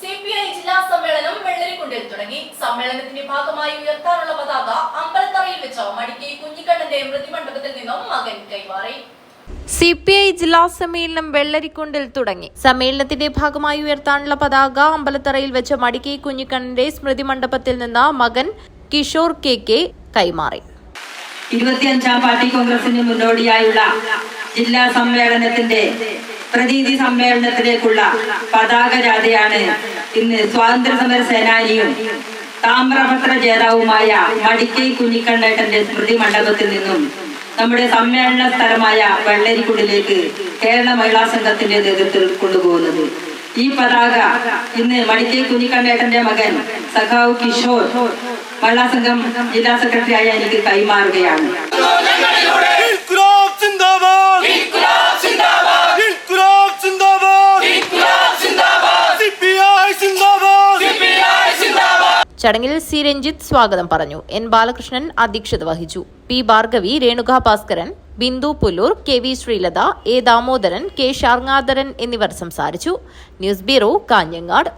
C P I ജില്ലാ സമ്മേളനം വെള്ളരിക്കുണ്ടിൽ തുടങ്ങി. സമ്മേളനത്തിന്റെ ഭാഗമായി ഉയർത്താനുള്ള പതാക അമ്പലത്തറയിൽ വെച്ച മടിക്കൈ കുഞ്ഞിക്കണ്ണന്റെ മൃതിമണ്ഡപത്തിൽ നിന്നും മകൻ കൈമാറി. സി പി ഐ ജില്ലാ സമ്മേളനം വെള്ളരിക്കുണ്ടിൽ തുടങ്ങി. സമ്മേളനത്തിന്റെ ഭാഗമായി ഉയർത്താനുള്ള പതാക അമ്പലത്തറയിൽ വെച്ച മടിക്കൈ കുഞ്ഞിക്കണ്ണന്റെ സ്മൃതി മണ്ഡപത്തിൽ നിന്ന് മകൻ കിഷോർ കെ കെ കൈമാറി. ഇരുപത്തിയഞ്ചാം പാർട്ടി കോൺഗ്രസിന് മുന്നോടിയായുള്ള ജില്ലാ സമ്മേളനത്തിന്റെ പ്രതിനിധി സമ്മേളനത്തിലേക്കുള്ള പതാക ജാഥയാണ് ഇന്ന് സ്വാതന്ത്ര്യ സമര സേനാനിയും താമ്രപത്ര ജേതാവുമായ മടിക്കൈ കുഞ്ഞിക്കണ്ണേട്ടന്റെ സ്മൃതി മണ്ഡപത്തിൽ നിന്നും നമ്മുടെ സമ്മേളന സ്ഥലമായ വെള്ളരിക്കുടിലേക്ക് കേരള മഹിളാ സംഘത്തിന്റെ നേതൃത്വത്തിൽ കൊണ്ടുപോകുന്നത്. ഈ പതാക ഇന്ന് മടിക്കൈ കുഞ്ഞിക്കണ്ണേട്ടന്റെ മകൻ സഖാവ് കിഷോർ മഹിളാ സംഘം ജില്ലാ സെക്രട്ടറിയായ എനിക്ക് കൈമാറുകയാണ്. ചടങ്ങിൽ സി രഞ്ജിത്ത് സ്വാഗതം പറഞ്ഞു. എൻ ബാലകൃഷ്ണൻ അധ്യക്ഷത വഹിച്ചു. P Bhargavi Renuka Bhaskaran Bindu Pullur K V Sreelatha A Damodaran K Sharngadharan എന്നിവർ സംസാരിച്ചു. News bureau Kanhangad.